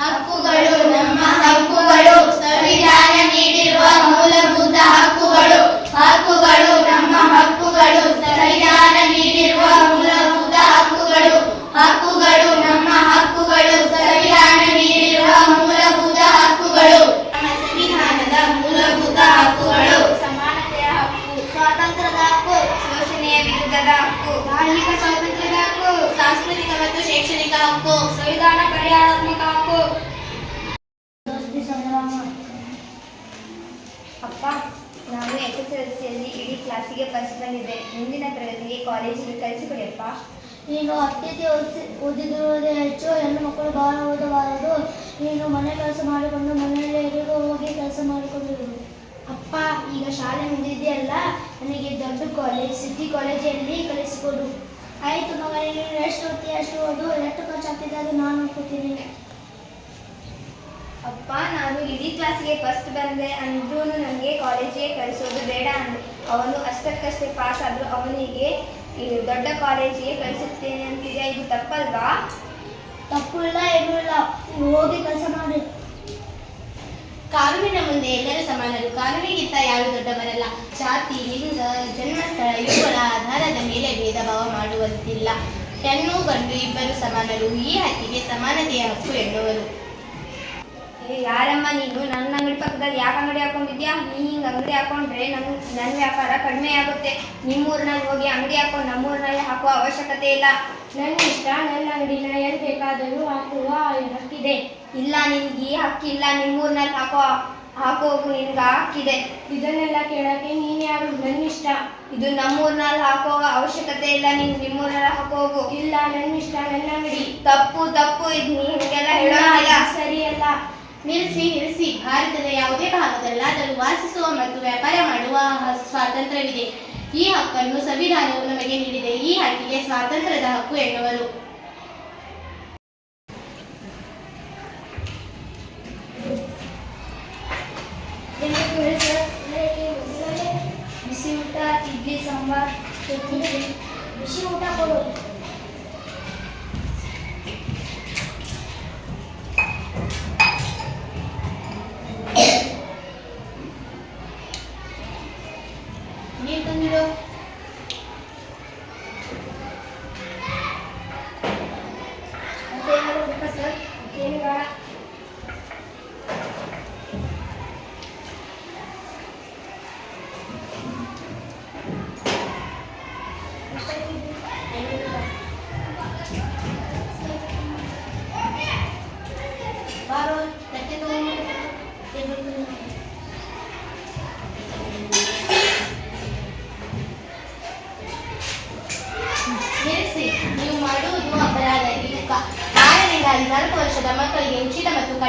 ಹಕ್ಕುಗಳು ನಮ್ಮ ಹಕ್ಕುಗಳು ಸಂವಿಧಾನ ನೀಡಿರುವ ಮೂಲಭೂತ ಹಕ್ಕುಗಳು. ಹಕ್ಕುಗಳು ನಮ್ಮ ಹಕ್ಕುಗಳು ಸಂವಿಧಾನ ನೀಡಿರುವ ಮೂಲಭೂತ ಹಕ್ಕುಗಳು. ಹಕ್ಕುಗಳು ನಮ್ಮ ಹಕ್ಕುಗಳು ಸಂವಿಧಾನ ನೀಡಿರುವ ಮೂಲಭೂತ ಹಕ್ಕುಗಳು. ನಮ್ಮ ಸಂವಿಧಾನದ ಮೂಲಭೂತ ಹಕ್ಕುಗಳು. ಸಮಾನತೆಯ ಹಕ್ಕು ಸ್ವಾತಂತ್ರ್ಯದ ಹಕ್ಕು ಶೋಷಣೆಯ ವಿರುದ್ಧದ ಹಕ್ಕು. ಧಾರ್ಮಿಕ ಸ್ವಾತಂತ್ರ್ಯದ ಹಕ್ಕು. ಸಾಂಸ್ಕೃತಿಕ ಮತ್ತು ಶೈಕ್ಷಣಿಕ ಹಕ್ಕು. ಸಂವಿಧಾನ ಪರಿಹಾರಾತ್ಮಕ ಹಕ್ಕು ಅಪ್ಪ ನಾನು ಎಸ್ ಎಸ್ ಎಲ್ ಸಿಯಲ್ಲಿ ಇಡೀ ಕ್ಲಾಸಿಗೆ ಫಸ್ಟ್ ಬಂದಿದೆ ಮುಂದಿನ ತರಗತಿಗೆ ಕಾಲೇಜಿಗೆ ಕಳಿಸಿಕೊಡಿ ಅಪ್ಪ ನೀನು ಅತ್ಯತಿ ಓದಿಸಿ- ಓದಿದಿರುವುದೇ ಹೆಚ್ಚು ಹೆಣ್ಣು ಮಕ್ಕಳು ಬಹಳ ಓದಬಾರದು. ನೀನು ಮನೆ ಕೆಲಸ ಮಾಡಿಕೊಂಡು ಮನೆಯಲ್ಲಿ ಎಲ್ಲಿಗೂ ಹೋಗಿ ಕೆಲಸ ಮಾಡಿಕೊಂಡಿರು ಅಪ್ಪ ಈಗ ಶಾಲೆ ಮುಗಿದಿದೆಯಲ್ಲ? ನನಗೆ ದೊಡ್ಡ ಕಾಲೇಜ್ ಸಿಟಿ ಕಾಲೇಜಲ್ಲಿ ಕಲಿಸಿಕೊಡು ಆಯಿತು ಮಗನೇ ನೀನು ಎಷ್ಟು ಓದ್ತೀಯ ಅಷ್ಟು ಓದು. ಎಷ್ಟು ಖರ್ಚಾಗ್ತಿದೆ ಅದು ನಾನು ನೋಡ್ಕೊತೀನಿ. ಅಪ್ಪ ನಾನು ಇಡೀ ಕ್ಲಾಸಿಗೆ ಫಸ್ಟ್ ಬಂದೆ. ಅಂದ್ರೂ ನನಗೆ ಕಾಲೇಜಿಗೆ ಕಳಿಸೋದು ಬೇಡ ಅಂದೆ. ಅವನು ಅಷ್ಟಕ್ಕಷ್ಟೇ ಪಾಸ್ ಆದರೂ ಅವನಿಗೆ ಈ ದೊಡ್ಡ ಕಾಲೇಜಿಗೆ ಕಳಿಸುತ್ತೇನೆ ಅಂತಿದೆ. ಇದು ತಪ್ಪಲ್ವಾ? ತಪ್ಪು ಇಲ್ಲ ಏನೂ ಇಲ್ಲ. ನೀವು ಹೋಗಿ ಕೆಲಸ ಮಾಡಿ. ಕಾನೂನಿನ ಮುಂದೆ ಎಲ್ಲರೂ ಸಮಾನರು. ಕಾನೂನಿಗಿಂತ ಯಾರು ದೊಡ್ಡವರಲ್ಲ. ಜಾತಿ ಲಿಂಗ ಜನ್ಮಸ್ಥಳ ಇವುಗಳ ಆಧಾರದ ಮೇಲೆ ಭೇದ ಭಾವ ಮಾಡುವಂತಿಲ್ಲ. ಹೆಣ್ಣು ಗಂಡು ಇಬ್ಬರು ಸಮಾನರು. ಈ ಹಕ್ಕಿಗೆ ಸಮಾನತೆಯ ಹಕ್ಕು ಎನ್ನುವರು. ಏ, ಯಾರಮ್ಮ ನೀನು? ನನ್ನ ಅಂಗಡಿ ಪಕ್ಕದಲ್ಲಿ ಯಾಕೆ ಅಂಗಡಿ ಹಾಕೊಂಡಿದ್ಯಾ? ನೀ ಹಿಂಗೆ ಅಂಗಡಿ ಹಾಕೊಂಡ್ರೆ ನಮ್ಮ ನನ್ನ ವ್ಯಾಪಾರ ಕಡಿಮೆ ಆಗುತ್ತೆ. ನಿಮ್ಮೂರಿನಲ್ಲಿ ಹೋಗಿ ಅಂಗಡಿ ಹಾಕೊಂಡು ನಮ್ಮೂರಿನಲ್ಲಿ ಹಾಕುವ ಅವಶ್ಯಕತೆ ಇಲ್ಲ. ನನ್ನ ಇಷ್ಟ ನನ್ನ ಅಂಗಡಿನ ಎಲ್ಲಿ ಬೇಕಾದರೂ ಹಾಕುವ ಹಕ್ಕಿದೆ. ಇಲ್ಲ ನಿನ್ಗೆ ಈ ಹಕ್ಕಿಲ್ಲ ನಿಮ್ಮೂರಿನಲ್ಲಿ ಹಾಕೋ ಹಾಕೋಗು ನಿನ್ಗೆ ಹಾಕಿದೆ ಇದನ್ನೆಲ್ಲ ಕೇಳಕ್ಕೆ ನೀನು ಯಾರು? ನನ್ನ ಇಷ್ಟ. ಇದು ನಮ್ಮೂರಿನಲ್ಲಿ ಹಾಕೋ ಅವಶ್ಯಕತೆ ಇಲ್ಲ. ನೀನು ನಿಮ್ಮೂರಲ್ಲಿ ಹಾಕೋಗು. ಇಲ್ಲ ನನ್ನ ಇಷ್ಟ ನನ್ನ ಅಂಗಡಿ. ತಪ್ಪು ತಪ್ಪು. ಇದು ನೀ ಹಿಂಗೆಲ್ಲ ಸರಿ ಸರಿಯಲ್ಲ. ನಿಲ್ಲಿಸಿ ನಿಲ್ಲಿಸಿ. ಭಾರತದ ಯಾವುದೇ ಭಾಗದಲ್ಲಾದರೂ ವಾಸಿಸುವ ಮತ್ತು ವ್ಯಾಪಾರ ಮಾಡುವ ಸ್ವಾತಂತ್ರ್ಯವಿದೆ. ಈ ಹಕ್ಕನ್ನು ಸಂವಿಧಾನವು ನಮಗೆ ನೀಡಿದೆ. ಈ ಹಕ್ಕಿಗೆ ಸ್ವಾತಂತ್ರ್ಯದ ಹಕ್ಕು ಎನ್ನುವರು. ಬಿಸಿ ಊಟ ಇಡ್ಲಿ ಸಾಂಬಾರ್ ಬಿಸಿ ಊಟ ಕೊಡು. મેં તને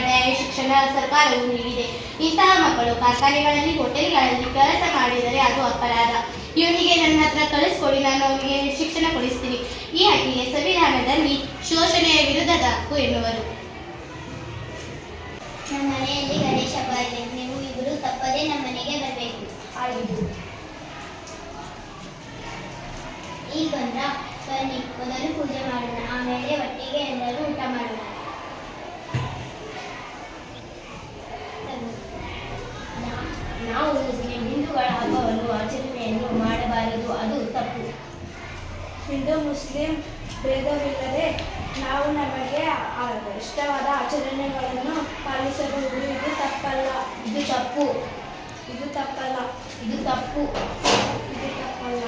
ಕಡ್ಡಾಯ ಶಿಕ್ಷಣ ಸರ್ಕಾರವು ನೀಡಿದೆ ಇಂತಹ ಮಕ್ಕಳು ಕಾರ್ಖಾನೆಗಳಲ್ಲಿ ಹೋಟೆಲ್ಗಳಲ್ಲಿ ಕೆಲಸ ಮಾಡಿದರೆ ಅದು ಅಪರಾಧ. ಇವನಿಗೆ ನನ್ನ ಹತ್ರ ಕಳಿಸ್ಕೊಡಿ, ನಾನು ಅವನಿಗೆ ಶಿಕ್ಷಣ ಕೊಡಿಸ್ತೀನಿ. ಈ ಹಕ್ಕಿಗೆ ಸಂವಿಧಾನದಲ್ಲಿ ಶೋಷಣೆಯ ವಿರುದ್ಧದ ಹಕ್ಕು ಎನ್ನುವರು. ನಮ್ಮ ಮನೆಯಲ್ಲಿ ಗಣೇಶ ಹಬ್ಬ ನೀವು ಇಬ್ಬರು ತಪ್ಪದೇ ನಮ್ಮ ಮನೆಗೆ ಬರಬೇಕು. ಈಗ ಬಂದ್ರ ಬನ್ನಿ, ಮೊದಲು ಪೂಜೆ ಮಾಡೋಣ. ಆಮೇಲೆ ಒಟ್ಟಿಗೆ ಎಲ್ಲರೂ ಹಿಂದೂಗಳ ಹಬ್ಬವನ್ನು ಆಚರಣೆಯನ್ನು ಮಾಡಬಾರದು. ಅದು ತಪ್ಪು. ಹಿಂದೂ, ಮುಸ್ಲಿಂ ಭೇದವಿಲ್ಲದೆ ನಾವು ನಮಗೆ ಇಷ್ಟವಾದ ಆಚರಣೆಗಳನ್ನು ಪಾಲಿಸಬಹುದು. ಇದು ತಪ್ಪಲ್ಲ. ಇದು ತಪ್ಪು. ಇದು ತಪ್ಪಲ್ಲ. ಇದು ತಪ್ಪು. ಇದು ತಪ್ಪಲ್ಲ.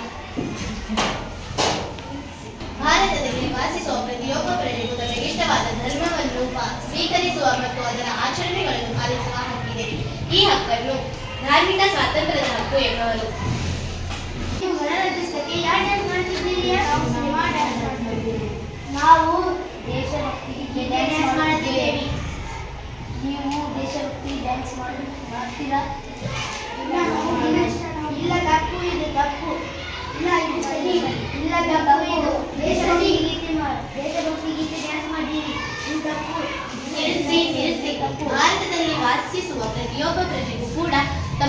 ಭಾರತದಲ್ಲಿ ವಾಸಿಸುವ ಪ್ರತಿಯೊಬ್ಬ ಪ್ರಜೆಗೂ ತಮಗೆ ಇಷ್ಟವಾದ ಧರ್ಮವನ್ನು ಸ್ವೀಕರಿಸುವ ಮತ್ತು ಅದರ ಆಚರಣೆಗಳನ್ನು ಪಾಲಿಸುವ ಹಕ್ಕಿದೆ. ಈ ಹಕ್ಕನ್ನು ಧಾರ್ಮಿಕ ಸ್ವಾತಂತ್ರ್ಯದ ಹಕ್ಕು ಎನ್ನುವರು ನೀವು ದೇಶಭಕ್ತಿ ಡ್ಯಾನ್ಸ್ ಮಾಡ್ತಿದ್ದೇವೆ. ನೀವು ದೇಶಭಕ್ತಿ ಡ್ಯಾನ್ಸ್ ಮಾಡಿ ಮಾಡ್ತೀರಾ? ಇಲ್ಲ ತಪ್ಪು ಇದು ತಪ್ಪು. ಇಲ್ಲ ಇದು ಸರಿ. ಇಲ್ಲ ತಪ್ಪು ಇದು ದೇಶಭಕ್ತಿ ಗೀತೆ ದೇಶಭಕ್ತಿ ಗೀತೆ ಡ್ಯಾನ್ಸ್ ಮಾಡಿರಿ. ಇದು ತಪ್ಪು. ನಿಲ್ಲಿಸಿ ನಿಲ್ಲಿಸಿ ನಿಲ್ಲಿಸಿ ಭಾರತದಲ್ಲಿ ವಾಸಿಸುವ ಪ್ರತಿಯೊಬ್ಬ ಪ್ರಜೆಗೂ ಕೂಡ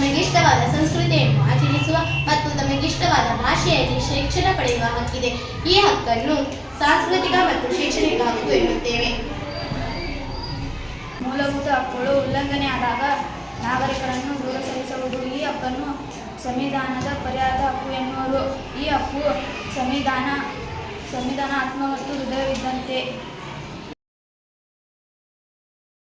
ತಮಗಿಷ್ಟವಾದ ಸಂಸ್ಕೃತಿಯನ್ನು ಆಚರಿಸುವ ಮತ್ತು ತಮಗಿಷ್ಟವಾದ ಭಾಷೆಯಲ್ಲಿ ಶಿಕ್ಷಣ ಪಡೆಯುವ ಹಕ್ಕಿದೆ. ಈ ಹಕ್ಕನ್ನು ಸಾಂಸ್ಕೃತಿಕ ಮತ್ತು ಶೈಕ್ಷಣಿಕ ಹಕ್ಕು ಎನ್ನುತ್ತೇವೆ. ಮೂಲಭೂತ ಹಕ್ಕುಗಳು ಉಲ್ಲಂಘನೆ ಆದಾಗ ನಾಗರಿಕರನ್ನು ದೂರ ಸಲ್ಲಿಸುವುದು ಈ ಹಕ್ಕನ್ನು ಸಂವಿಧಾನದ ಪರ್ಯಾದ ಹಕ್ಕು ಎನ್ನುವರು. ಈ ಹಕ್ಕು ಸಂವಿಧಾನ ಸಂವಿಧಾನ ಆತ್ಮ ಮತ್ತು ಹೃದಯವಿದ್ದಂತೆ.